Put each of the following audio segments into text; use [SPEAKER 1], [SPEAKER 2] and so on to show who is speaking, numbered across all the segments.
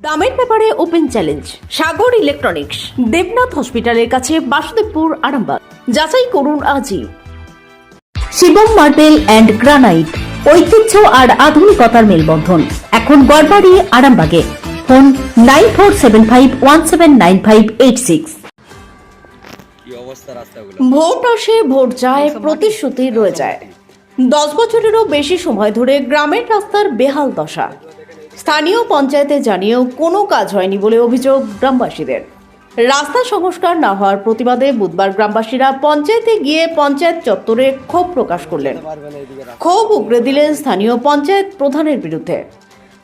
[SPEAKER 1] দামের ব্যাপারে open challenge, Sagar electronics, Debnath হসপিটালের কাছে বাসুদেবপুর, আরামবাগ। যাচাই করুন আজই। শিবম মার্বেল অ্যান্ড গ্রানাইট, ঐতিহ্য আর আধুনিকতার মেলবন্ধন। এখন গড়বাড়ি, আরামবাগে। Phone nine four seven five one seven nine five eight six. Vote আসে, ভোট যায়, প্রতিশ্রুতি রয়ে যায়। দশ বছরেরও বেশি সময় ধরে গ্রামের রাস্তার বেহাল দশা। স্থানীয় পঞ্চায়েতে জানিয়েও কোনো কাজ হয়নি বলে অভিযোগ গ্রামবাসীদের। রাস্তা সংস্কার না হওয়ার প্রতিবাদে বুধবার গ্রামবাসীরা পঞ্চায়েতে গিয়ে পঞ্চায়েত চত্বরে ক্ষোভ প্রকাশ করলেন। ক্ষোভ উগরে দিলেন স্থানীয় পঞ্চায়েত প্রধানের বিরুদ্ধে।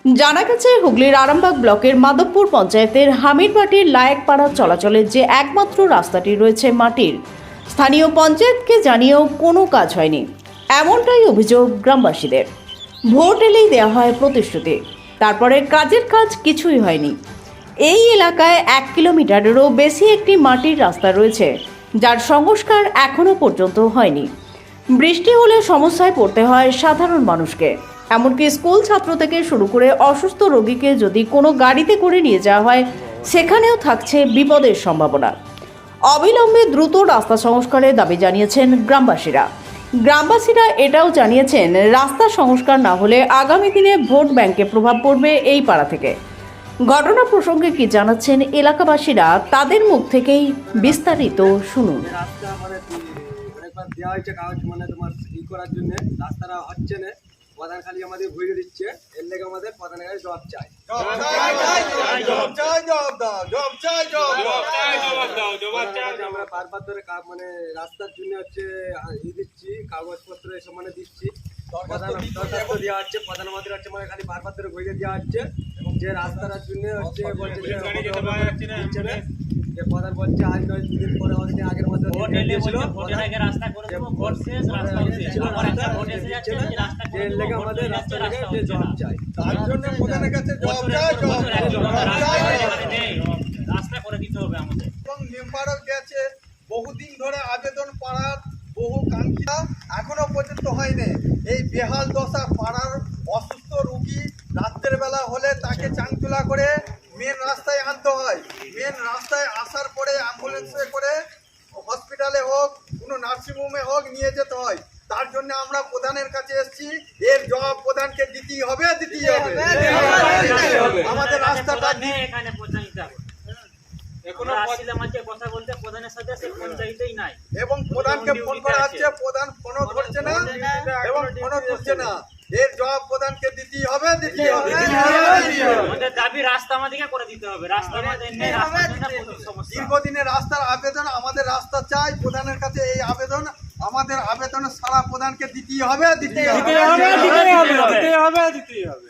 [SPEAKER 1] জানা গেছে, হুগলির আরামবাগ ব্লকের মাধবপুর পঞ্চায়েতের হামিরবাটির লায়েকপাড়া চলাচলের যে একমাত্র রাস্তাটি রয়েছে মাটির, স্থানীয় পঞ্চায়েতকে জানিয়েও কোনো কাজ হয়নি। এমনটাই অভিযোগ গ্রামবাসীদের। ভোট এলেই দেওয়া হয় প্রতিশ্রুতি। তারপরে কাজের কাজ কিছুই হয়নি। এই এলাকায় এক কিলোমিটারেরও বেশি একটি মাটির রাস্তা রয়েছে, যার সংস্কার এখনও পর্যন্ত হয়নি। বৃষ্টি হলে সমস্যায় পড়তে হয় সাধারণ মানুষকে। এমনকি স্কুল ছাত্র থেকে শুরু করে অসুস্থ রোগীকে যদি কোনো গাড়িতে করে নিয়ে যাওয়া হয়, সেখানেও থাকছে বিপদের সম্ভাবনা। অবিলম্বে দ্রুত রাস্তা সংস্কারের দাবি জানিয়েছেন গ্রামবাসীরা। গ্রামবাসীরা এটাও জানিয়েছেন, রাস্তা সংস্কার না হলে আগামী দিনে ভোট ব্যাংকে প্রভাব পড়বে এই পাড়া থেকে। ঘটনা প্রসঙ্গে কি জানাচ্ছেন এলাকাবাসীরা, তাদের মুখ থেকেই বিস্তারিত শুনুন।
[SPEAKER 2] রাস্তা মানে দেওয়া হয়েছে কাগজ মানে তোমার ই করার জন্য। রাস্তাটা হচ্ছে না। প্রধান খালি আমাদের ঘুরে দিচ্ছে। এর লেগে আমাদের প্রধানের কাছে জবাব চাই আমরা বারবার ধরে মানে রাস্তার জন্য হচ্ছে ই দিচ্ছি কাগজপত্র এসব মানে দিচ্ছি। প্রধান দরখাস্ত দেওয়া হচ্ছে প্রধান আমাদের হচ্ছে মানে খালি বারবার ধরে ঘুরে দেওয়া হচ্ছে। যে রাস্তাটার জন্য হচ্ছে বলছে যে প্রধান বলছে আজ নয় দিন পরে আমাদের আগের মাসে
[SPEAKER 3] ভোট এলে বলছে ভোটের আগে রাস্তা করে দেবো ভোট শেষ রাস্তা শেষ আবার একটা ভোট এসে যাচ্ছে যে রাস্তা করে দেবো
[SPEAKER 2] লেগে আমাদের রাস্তা লেগে যে চাই
[SPEAKER 4] তার জন্য প্রধানের কাছে জবাব চাই
[SPEAKER 3] রাস্তা করে দিতে হবে আমাদের।
[SPEAKER 4] এবং মেম্বারও গেছে বহুদিন ধরে আবেদন পাড়ার বহু কাঙ্ক্ষিতা এখনও পর্যন্ত হয়নি। এই বেহাল দশা পাড়ার অসুস্থ রুগী রাত্রের বেলা হলে তাকে চাংচুলা করে মেন হয়। মেন রাস্তায় আসার পরে অ্যাম্বুলেন্সে করে হসপিটালে হোক কোনো নার্সিংহোমে হোক নিয়ে যেতে হয়। তার জন্য আমরা প্রধানের কাছে এসেছি এর জবাব প্রধানকে দিতেই হবে দিতেই হবে। আমাদের রাস্তাটা
[SPEAKER 3] এখানে পঞ্চায়েত আমরা আসছিলাম আজকে কথা বলতে প্রধানের সাথে সে পঞ্চায়েতেই নাই।
[SPEAKER 4] এবং প্রধানকে ফোন করা হচ্ছে প্রধান ফোনও ধরছে না এবং ফোনও তুলছে না এর জবাব প্রধানকে দিতেই হবে দিতেই হবে
[SPEAKER 3] আমাদের দাবি রাস্তা আমাদেরকে করে দিতে হবে। রাস্তা আমাদের নেই
[SPEAKER 4] দীর্ঘদিনের রাস্তার আবেদন আমাদের রাস্তা চাই প্রধানের কাছে এই আবেদন আমাদের আবেদন সারা প্রধানকে দিতেই হবে দিতেই হবে।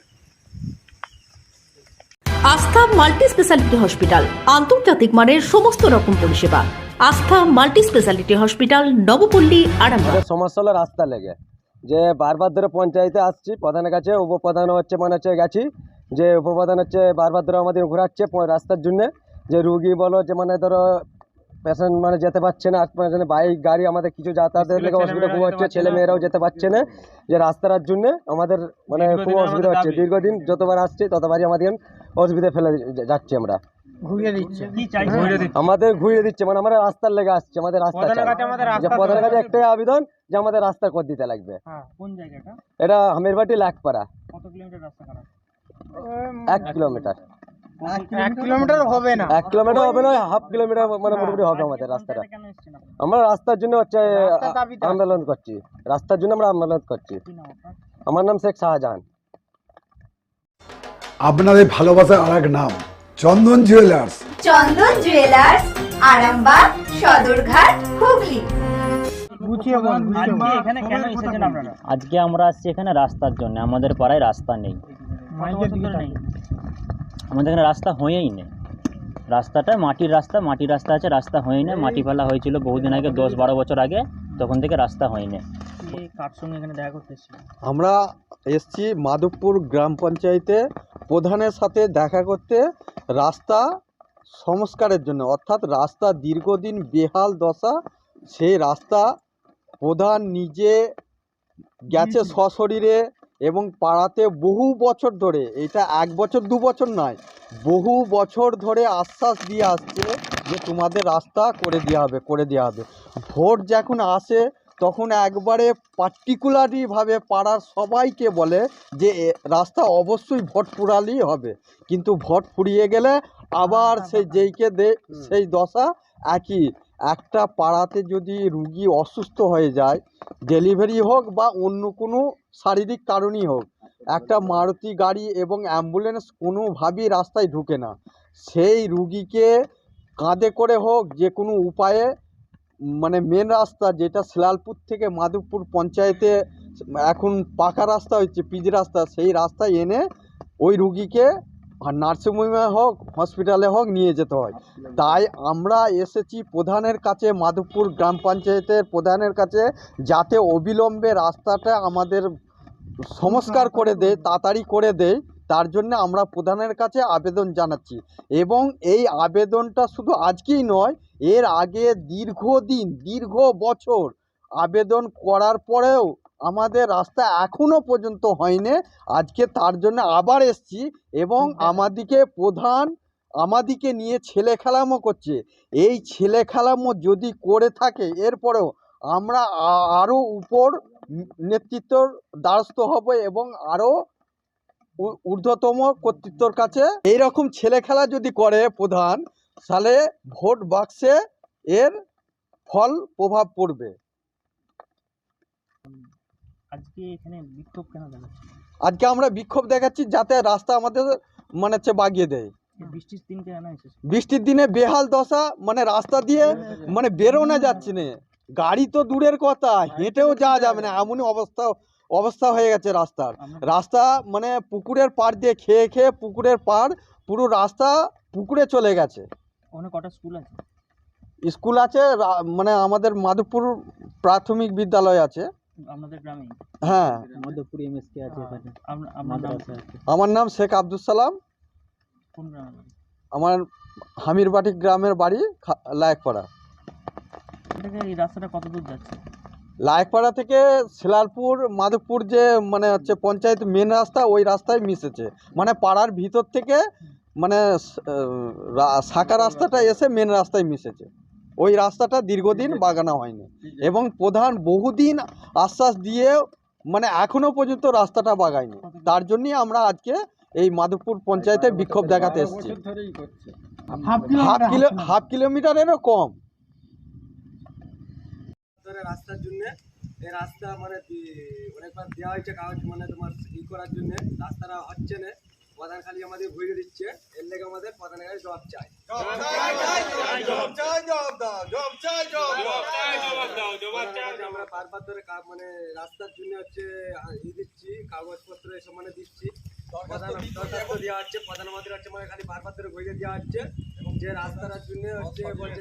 [SPEAKER 1] আস্থা মাল্টি স্পেশালিটি হসপিটাল আন্তর্জাতিক মানের সমস্ত রকম পরিষেবা। Astha multi speciality hospital Nabapally Arambagh.
[SPEAKER 2] সমস্যা হলো রাস্তা লেগে। যে বারবার ধরে পঞ্চায়েতে আসছি প্রধানের কাছে উপপ্রধান হচ্ছে মানে হচ্ছে গেছি যে উপপ্রধান হচ্ছে বারবার ধরে আমাদের ঘোরাচ্ছে রাস্তার জন্যে যে রুগী বলো যে মানে ধরো পেশেন্ট মানে যেতে পারছে না মানে বাইক গাড়ি আমাদের কিছু যাতায়াতের লেগে অসুবিধা খুব হচ্ছে ছেলে মেয়েরাও যেতে পারছে না যে রাস্তার জন্য আমাদের মানে খুব অসুবিধা হচ্ছে। দীর্ঘদিন যতবার আসছি ততবারই আমাদের অসুবিধা ফেলে যাচ্ছি আমরা। আমাদের ঘুরিয়ে দিচ্ছে মানে আমরা রাস্তার লেগে আসছে আমাদের রাস্তা প্রধানের কাছে একটাই আবেদন যে আমাদের রাস্তা করে দিতে লাগবে।
[SPEAKER 3] হ্যাঁ কোন জায়গাটা?
[SPEAKER 2] এটা হামিরবাটি লাখপাড়া।
[SPEAKER 3] কত কিলোমিটার রাস্তা খারাপ?
[SPEAKER 2] এক কিলোমিটার।
[SPEAKER 5] এক কিলোমিটার হবে না।
[SPEAKER 2] এক কিলোমিটার হবে না হাফ কিলোমিটার মানে মোটামুটি হবে আমাদের রাস্তাটা। আমরা রাস্তার জন্য হচ্ছে আন্দোলন করছি। রাস্তার জন্য আমরা আন্দোলন করছি। আমার নাম শেখ শাহজাহান।
[SPEAKER 6] আপনাদের ভালোবাসার আর এক নাম চন্দন জুয়েলার্স
[SPEAKER 7] চন্দন জুয়েলার্স আরামবাগ সদরঘাট হুগলি।
[SPEAKER 8] আজকে আমরা আসছি এখানে রাস্তার জন্য আমাদের পাড়ায় রাস্তা নেই। আমাদের এখানে রাস্তা হয়েই নেই। রাস্তাটা মাটির রাস্তা মাটির রাস্তা আছে রাস্তা হয়েই নেই। মাটি ফেলা হয়েছিল বহুদিন আগে দশ বারো বছর আগে তখন থেকে রাস্তা হয়নি
[SPEAKER 3] এই কার সঙ্গে এখানে দেখা করতে
[SPEAKER 9] আমরা এসছি মাধবপুর গ্রাম পঞ্চায়েতে প্রধানের সাথে দেখা করতে রাস্তা সংস্কারের জন্য অর্থাৎ রাস্তা দীর্ঘদিন বেহাল দশা সেই রাস্তা প্রধান নিজে গেছে সশরীরে এবং পাড়াতে বহু বছর ধরে এটা এক বছর দু বছর নয় বহু বছর ধরে আশ্বাস দিয়ে আসছে যে তোমাদের রাস্তা করে দেওয়া হবে করে দেওয়া হবে। ভোট যখন আসে তখন একবারে পার্টিকুলারলিভাবে পাড়ার সবাইকে বলে যে রাস্তা অবশ্যই ভোট পুরালেই হবে। কিন্তু ভোট ফুরিয়ে গেলে আবার সেই যেইকে দে সেই দশা একই। একটা পাড়াতে যদি রুগী অসুস্থ হয়ে যায় ডেলিভারি হোক বা অন্য কোনো শারীরিক কারণই হোক একটা মারুতি গাড়ি এবং অ্যাম্বুলেন্স কোনোভাবেই রাস্তায় ঢুকে না। সেই রুগীকে কাঁধে করে হোক যে কোনো উপায়ে মানে মেন রাস্তা যেটা শিলালপুর থেকে মাধবপুর পঞ্চায়েতে এখন পাকা রাস্তা হচ্ছে পিচ রাস্তা সেই রাস্তায় এনে ওই রুগীকে নার্সিংহোমে হোক হসপিটালে হোক নিয়ে যেতে হয়। তাই আমরা এসেছি প্রধানের কাছে মাধবপুর গ্রাম পঞ্চায়েতের প্রধানের কাছে যাতে অবিলম্বে রাস্তাটা আমাদের সংস্কার করে দেয় তাড়াতাড়ি করে দেয়। তার জন্য আমরা প্রধানের কাছে আবেদন জানাচ্ছি। এবং এই আবেদনটা শুধু আজকেই নয় এর আগে দীর্ঘদিন দীর্ঘ বছর আবেদন করার পরেও আমাদের রাস্তা এখনও পর্যন্ত হয়নি। আজকে তার জন্য আবার এসছি এবং আমাদিকে প্রধান আমাদিকে নিয়ে ছেলে খেলামো করছে। এই ছেলে খেলামো যদি করে থাকে এরপরেও আমরা আরও উপর নেতৃত্বর দ্বারস্থ হব এবং আরও ঊর্ধ্বতম কর্তৃত্বর কাছে। এই রকম ছেলে খেলা যদি করে প্রধান তাহলে ভোট বাক্সে এর ফল প্রভাব পড়বে।
[SPEAKER 5] আজকে এখানে বিক্ষোভ কেন দেখাচ্ছে
[SPEAKER 9] আজকে আমরা বিক্ষোভ দেখাচ্ছি যাতে রাস্তা আমাদের মানে হচ্ছে বাগিয়ে দেয়।
[SPEAKER 5] বৃষ্টির দিন
[SPEAKER 9] বৃষ্টির দিনে বেহাল দশা মানে রাস্তা দিয়ে মানে বেরোনো যাচ্ছে না। গাড়ি তো দূরের কথা হেঁটেও যাওয়া যাবে না। এমনই অবস্থা অবস্থা হয়ে গেছে রাস্তার। রাস্তা মানে পুকুরের পাড় দিয়ে খেয়ে খেয়ে পুকুরের পাড় পুরো রাস্তা পুকুরে চলে গেছে।
[SPEAKER 5] ওখানে কটা স্কুল আছে?
[SPEAKER 9] স্কুল আছে মানে আমাদের মাধবপুর প্রাথমিক বিদ্যালয় আছে।
[SPEAKER 5] গ্রামে
[SPEAKER 9] হ্যাঁ।
[SPEAKER 8] এমএসকে আছে
[SPEAKER 9] আমার নাম শেখ আব্দুল সালাম।
[SPEAKER 5] কোন গ্রামে
[SPEAKER 9] আমার হামিরবাটি গ্রামের বাড়ি খা- লায়কপাড়া।
[SPEAKER 5] এই রাস্তাটা কত দূর যাচ্ছে?
[SPEAKER 9] লায়কপাড়া থেকে শিলালপুর মাধবপুর যে মানে হচ্ছে পঞ্চায়েত মেন রাস্তা ওই রাস্তায় মিশেছে। মানে পাড়ার ভিতর থেকে মানে শাখা রাস্তাটা এসে মেন রাস্তায় মিশেছে। ওই রাস্তাটা দীর্ঘদিন বাগানো হয়নি এবং প্রধান বহুদিন আশ্বাস দিয়ে মানে এখনও পর্যন্ত রাস্তাটা বাগায়নি। তার জন্যই আমরা আজকে এই মাধবপুর পঞ্চায়েতে বিক্ষোভ দেখাতে এসেছি।
[SPEAKER 5] হাফ
[SPEAKER 9] কিলো হাফ কিলোমিটারেরও কম।
[SPEAKER 2] রাস্তার জন্য এই রাস্তা মানে অনেকবার দেওয়া হয়েছে কাগজ মানে তোমার ই করার জন্য রাস্তাটা হচ্ছে না প্রধান খালি আমাদের ঘুরে দিচ্ছে এর লেগে আমাদের প্রধানের কাছে
[SPEAKER 4] জব চাই
[SPEAKER 2] আমরা বারবার ধরে মানে রাস্তার জন্য হচ্ছে ই দিচ্ছি কাগজপত্র এসব মানে দিচ্ছি। প্রধান দরখাস্ত দেওয়া হচ্ছে প্রধান আমাদের হচ্ছে মানে খালি বারবার ধরে ঘুরে দেওয়া হচ্ছে। এবং যে রাস্তাটার জন্য হচ্ছে বলছে